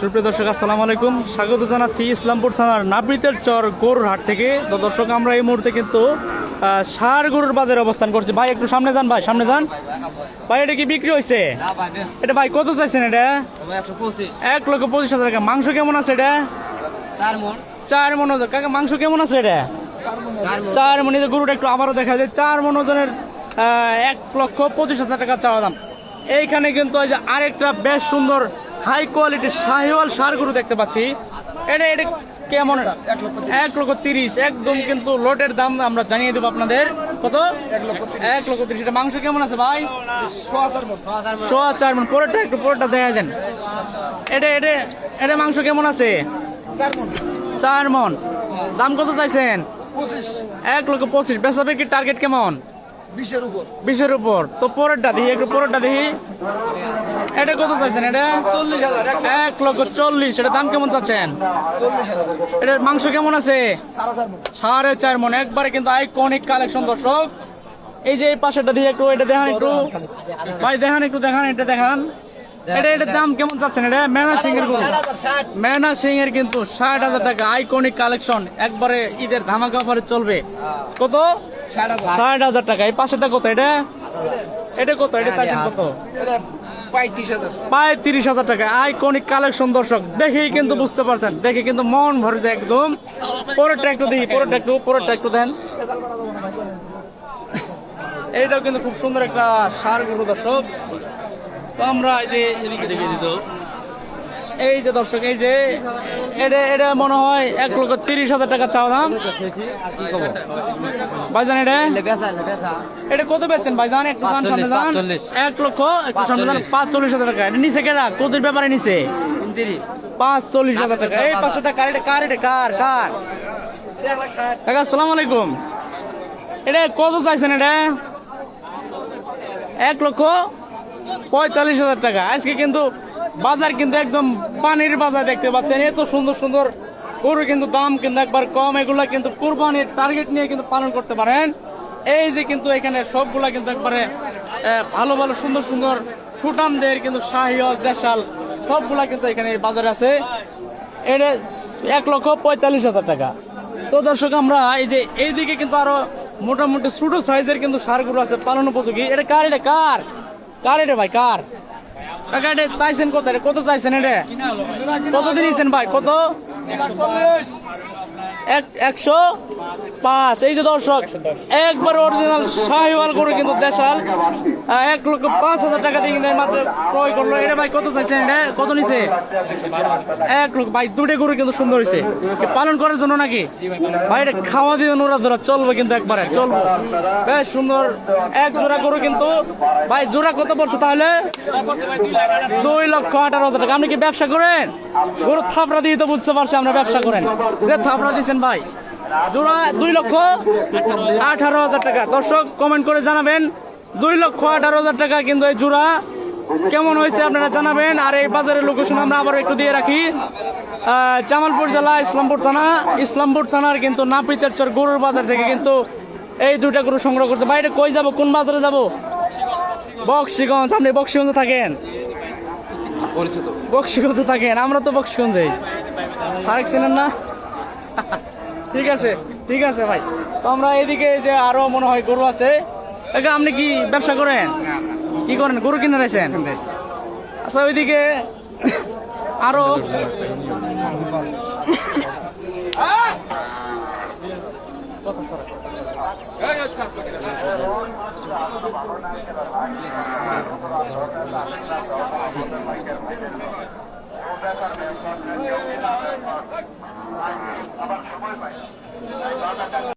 সুপ্রিয় দর্শক আসসালামু আলাইকুম। স্বাগত জানাচ্ছি ইসলামপুর থানার নাবরিতের চর গরুর হাট থেকে। তো দর্শক আমরা এই মুহূর্তে কিন্তু ষাঁড় গরুর বাজারে অবস্থান করছি। ভাই একটু সামনে যান ভাই সামনে যান। ভাই এটা কি বিক্রি হয়েছে এটা ভাই কত চাইছেন এটা? এক লক্ষ পঁচিশ হাজার টাকা। মাংস কেমন আছে এটা? চার মন। ওজন। কাকা মাংস কেমন আছে এটা? চার মন। চার মন। যে গরুটা একটু আবারও দেখা যায়। চার মন ওজনের এক লক্ষ পঁচিশ হাজার টাকা চাওয়া দাম। এইখানে কিন্তু এই যে আরেকটা বেশ সুন্দর হাই কোয়ালিটির শাহিওয়াল সার গরু দেখতে পাচ্ছি। এটা এটা কেমন? এক লক্ষ তিরিশ। একদম কিন্তু লোটের দাম আমরা জানিয়ে দেবো আপনাদের। কত? এক লক্ষ তিরিশ। এটা মাংস কেমন আছে ভাই? সোয়া চার মন পরেরটা একটু পরেরটা দেখা যান। এটা এটা এটা মাংস কেমন আছে? চার মন দাম কত চাইছেন? এক লক্ষ পঁচিশ। বেচা বিক্রির টার্গেট কেমন? বিশের উপর। বিশের উপর। তো পরেরটা দিই একটু পরেরটা দিই এটা কত চাইছেন এটা? চল্লিশ হাজার এক লক্ষ। চল্লিশ। এটা দাম কেমন চাচ্ছেন? এটার মাংস কেমন আছে? সাড়ে চার। মন। একবারে কিন্তু আইকনিক কালেকশন দর্শক। এই যে এই পাশেটা দিয়ে একটু এটা দেখান একটু। ভাই দেখান একটু দেখান এটা দেখান। এটা এটার দাম কেমন চাচ্ছেন এটা? মেনা সিং এর মেনা সিং এর কিন্তু ষাট হাজার টাকা আইকনিক কালেকশন একবারে ঈদের ধামাকা অফারে চলবে। কত? ষাট হাজার। টাকা। এই পাশেটা কত? এটা? এটা কত? এটা চাইছেন কত? এটা পঁয়ত্রিশ হাজার। প্রায় তিরিশ হাজার টাকা। আইকনিক কালেকশন দর্শক। দেখেই কিন্তু বুঝতে পারছেন। দেখে কিন্তু মন ভরে যায় একদম। পরেরটা একটু দেখি পরেরটা একটু পরেরটা একটু দেন। এইটাও কিন্তু খুব সুন্দর একটা সার গরু দর্শক। তো আমরা এই যে এদিকে দেখিয়ে দিত এই যে দর্শক এই যে এটা এটা মনে হয় এক লক্ষ তিরিশ হাজার টাকা চাওয়া দাম। ভাইজান এটা? এটা কত বেচছেন ভাইজান? একটু দাম সামনে পাঁচচল্লিশ। এক লক্ষ একটু সামনে যান পাঁচচল্লিশ। হাজার টাকা। এটা নিচে কেনা কতির ব্যাপারে নিচে পাঁচ চল্লিশ হাজার টাকা। এই পাঁচশো টাকা কার এটা কার এটা কার কার? কাকা আসসালামু আলাইকুম। এটা কত চাইছেন এটা? এক লক্ষ পঁয়তাল্লিশ হাজার টাকা। আজকে কিন্তু বাজার কিন্তু একদম পানির বাজার দেখতে পাচ্ছেন। এত সুন্দর সুন্দর গরু কিন্তু দাম কিন্তু একবার কম। এগুলা কিন্তু কুরবানির টার্গেট নিয়ে কিন্তু পালন করতে পারেন। এই যে কিন্তু এখানে সবগুলা কিন্তু একবারে ভালো ভালো সুন্দর সুন্দর সুটামদের কিন্তু শাহিওয়াল দেশাল সবগুলা কিন্তু এখানে বাজারে আছে। এটা এক লক্ষ পঁয়তাল্লিশ হাজার টাকা। তো দর্শক, আমরা এই যে এইদিকে কিন্তু আরও মোটামুটি ছোট সাইজের কিন্তু সারগুলো আছে পালন উপযোগী। এটা কার এটা কার? কার এটা ভাই, কার? চাইছেন কত কত চাইছেন এটা? কত দিয়েছেন ভাই? কত? একশো পাঁচ। এই যে দর্শক, একবার অরিজিনাল শাহিওয়াল করে কিন্তু দেশাল। এক লক্ষ পাঁচ হাজার টাকা দিয়ে কিন্তু মাত্র ক্রয় করল। এটা ভাই কত চাইছেন? এটা কত নিছে? এক লক্ষ। ভাই দুটো গরু কিন্তু সুন্দর হয়েছে পালন করার জন্য নাকি? ভাই, এটা খাওয়া দিয়ে নোরা ধরা চলবে কিন্তু একবারে, চলবো। বেশ সুন্দর। এক জোড়া গরু কিন্তু। ভাই, জোড়া কত পড়ছে তাহলে? দুই লক্ষ আঠারো হাজার টাকা। আপনি কি ব্যবসা করেন? গরু থাপড়া দিয়ে তো বুঝতে পারছি, আমরা ব্যবসা করেন। যে থাপড়া দিচ্ছেন ভাই। জোড়া দুই লক্ষ আঠারো হাজার টাকা। দর্শক কমেন্ট করে জানাবেন। দুই লক্ষ আঠারো হাজার টাকা কিন্তু এই জোড়া। কেমন হয়েছে আপনারা জানাবেন। আর এই বাজারের লোকেশন আমরা আবার একটু দিয়ে রাখি। জামালপুর জেলা ইসলামপুর থানা। ইসলামপুর থানার কিন্তু নাপিতের চর গরুর বাজার থেকে কিন্তু এই দুইটা গরু সংগ্রহ করছে। বাইরে কই যাব? কোন বাজারে যাব? বক্সিগঞ্জ। আপনি বক্সিগঞ্জে থাকেন? বক্সিগঞ্জে থাকেন। আমরা তো বক্সিগঞ্জে সারেক চিনেন না? ঠিক আছে ঠিক আছে ভাই তো আমরা এদিকে যে আরও মনে হয় গরু আছে আপনি কি ব্যবসা করেন কি করেন গরু কিনে রয়েছেন আচ্ছা ওইদিকে আরও কথা ছাড়া।